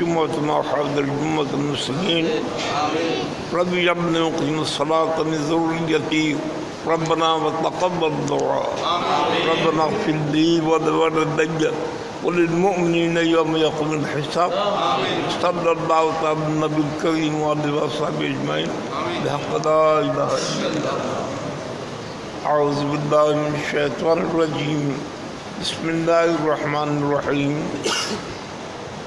جمعتنا وحاضر جمعة المسلمين. رب جعلنا وقنا الصلاة من ذريتي. ربنا وتقبل دعاء ربنا اغفر لي ولوالدي وللمؤمنين يوم يقوم الحساب. صلى الله تعالى النبي الكريم وعلى وصحبه أجمعين. بحق لا إله إلا الله. أعوذ بالله من الشيطان الرجيم. بسم الله الرحمن الرحيم.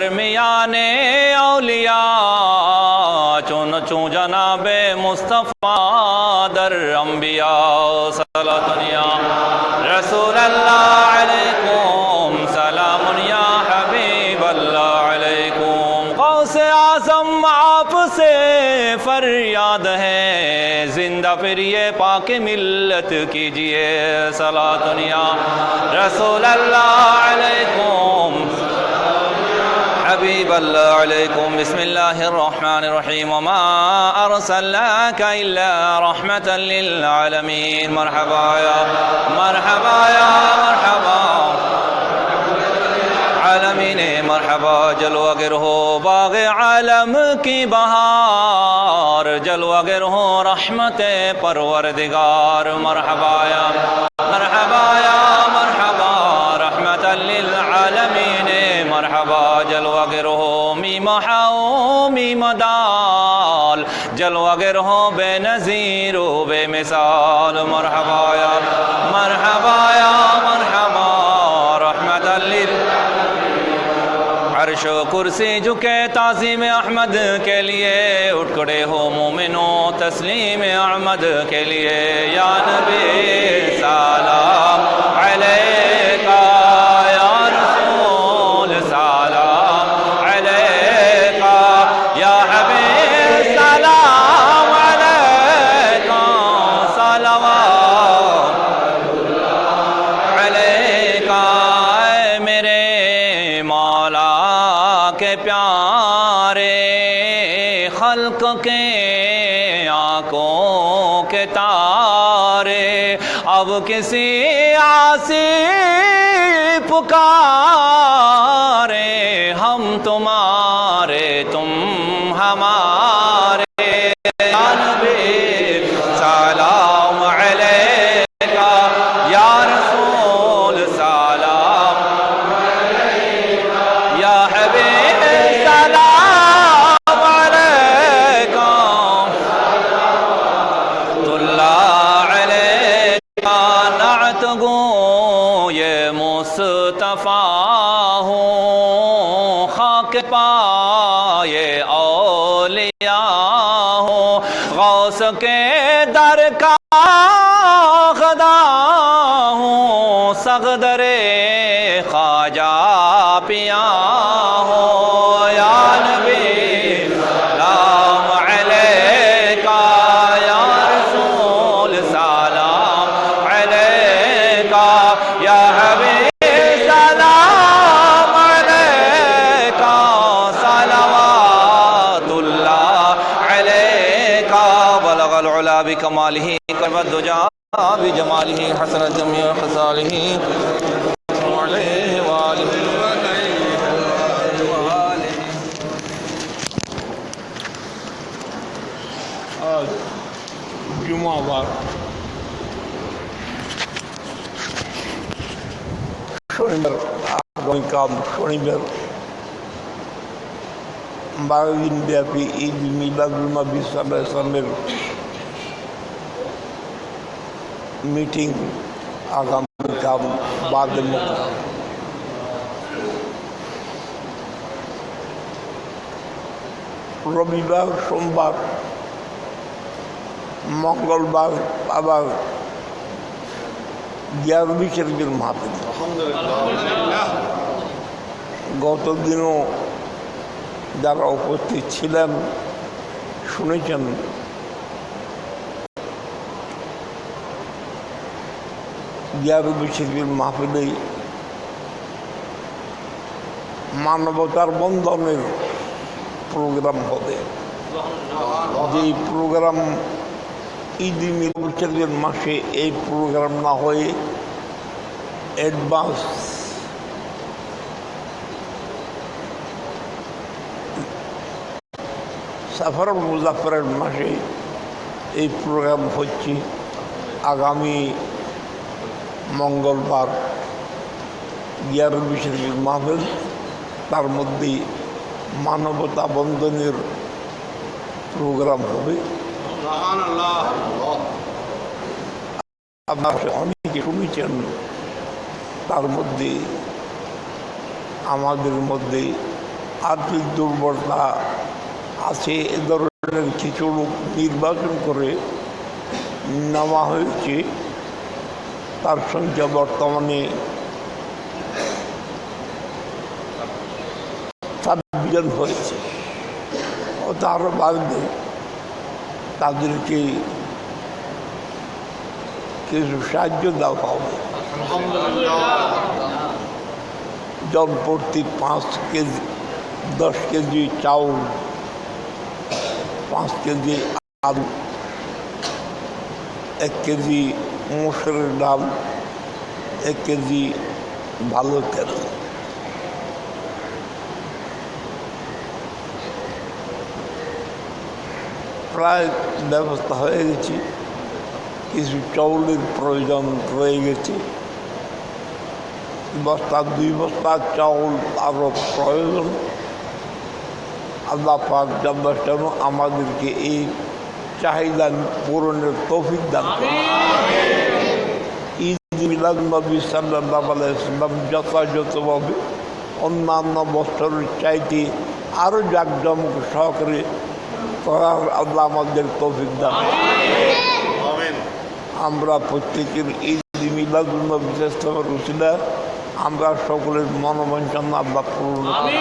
درمیان اولیاء چون چون جناب مصطفیٰ در انبیاء صلاة یا رسول اللہ علیکم، سلام یا حبیب اللہ علیکم. غوث اعظم آپ سے فریاد ہے، زندہ پھر یہ پاک ملت کیجیے صلاة یا رسول اللہ علیکم حبيب الله عليكم. بسم الله الرحمن الرحيم. وما أرسلناك إلا رحمة للعالمين. مرحبا يا مرحبا يا مرحبا. عالمین مرحبا. جلوہ گر ہو باغ عالم کی بہار جلوہ گر ہو رحمت پروردگار. مرحبا یا مرحبا یا ہو میم حاؤ میم ہو بے نظیر و بے مثال. مرحبا یا مرحبا یا مرحبا، رحمت لل عرش و کرسی جھکے تعظیم احمد کے لیے اٹھ ہو مومنو تسلیم احمد کے لیے. یا نبی سلام किसी आसी पुकारे हम तुम्हारे तुम हमारे ہوں خاک پائے اولیاء ہوں۔ غوث کے در کا خدا ہوں صغدر خواجہ پیا بکمالہ دو جا بجمالہ جمال ہی حسن علیہ وآلہ جمعہ আগামীকাল শনিবার বারো দিন ব্যাপী ঈদ মিলাদুল নবী সাল্লাহ ইসলামের মিটিং আগামীকাল বাদে রবিবার, সোমবার, মঙ্গলবার, আবার গিয়ারবি শরীফের মাহফিল। গত দিনও যারা উপস্থিত ছিলেন, শুনেছেন গিয়ারবি শরীফের মাহফিলে মানবতার বন্ধনের প্রোগ্রাম হবে। যেই প্রোগ্রাম ঈদ মিলুচের মাসে এই প্রোগ্রাম না হয়ে অ্যাডভান্স সাফর মুজাফরের মাসে এই প্রোগ্রাম হচ্ছে আগামী মঙ্গলবার গিয়ার বিশেষ মাহফিল, তার মধ্যে মানবতা বন্ধনের প্রোগ্রাম হবে। আপনার অনেকে শুনেছেন, তার মধ্যে আমাদের মধ্যে আর্থিক দুর্বলতা আছে, এ ধরনের কিছু লোক নির্বাচন করে নেওয়া হয়েছে। তার সংখ্যা বর্তমানে ছাব্বিশ হয়েছে। ও তার বাদে তাদেরকে কিছু সাহায্য দেওয়া হবে। জন প্রতি পাঁচ কেজি, দশ কেজি চাউল, পাঁচ কেজি আলু, এক কেজি মসুরের ডাল এক কেজি ভালো তেল প্রায় ব্যবস্থা হয়ে গেছে। কিছু চাউলের প্রয়োজন রয়ে গেছে। বস্তা, দুই বস্তা চাউল আরও প্রয়োজন। আল্লাহ পাক জন্মাষ্টম আমাদেরকে এই চাহিদা পূরণের তৌফিক দান করুন। ঈদ মিলাদ নবী সাল্লাহ আলাইসাল্লাম যথাযথভাবে অন্যান্য বছরের চাইতে আরও জাকজমক সহকারে করার আল্লাহ আমাদের তৌফিক দান করুন। আমরা প্রত্যেকের ঈদ মিলাদ নবী চেষ্টা রুচিলা আমরা সকলের মনোবাঞ্ছনা আল্লাহ পূরণ করুন।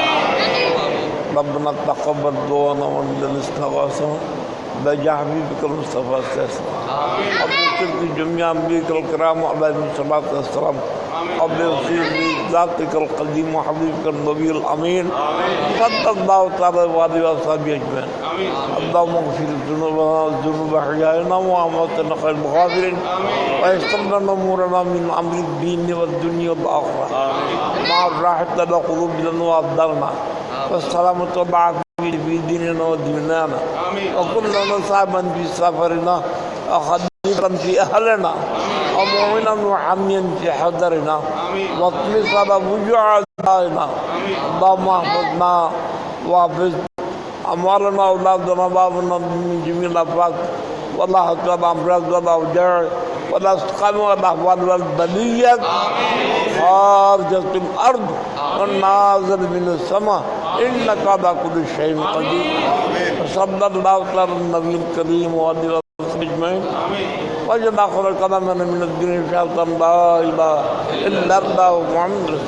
ربنا تقبل دعانا وانزل استغاثنا بجحبيبك المصطفى السلام أبو جميع أنبياء الكرام عليهم الصلاة والسلام أبو يصير بذاتك القديم وحبيبك النبي الأمين صلى الله تعالى وعلى وصحبه أجمعين. اللهم اغفر ذنوبنا وذنوب أحيائنا وأمواتنا خير المغافرين ويسر لنا أمورنا من أمر الدين والدنيا والآخرة. مع الراحة لقلوبنا وأبداننا. والسلامة والعافية في ديننا ودنيانا وكلنا نصابا في سفرنا وخديرا في أهلنا. ومؤمنا وحميا في حضرنا. واطمس على وجوع أعدائنا اللهم احفظنا واحفظ أموالنا أولادنا بابنا من جميع الأفات والله تعالى أمراض والأوجاع والأسقام والأحوال والبليات خارجة الأرض والنازل من السماء. إنك على كل شيء قدير. صلى الله على النبي الكريم وعلى إجمعين. وجب اخر القدم من الدين ان شاء الله لا إله إلا الله محمد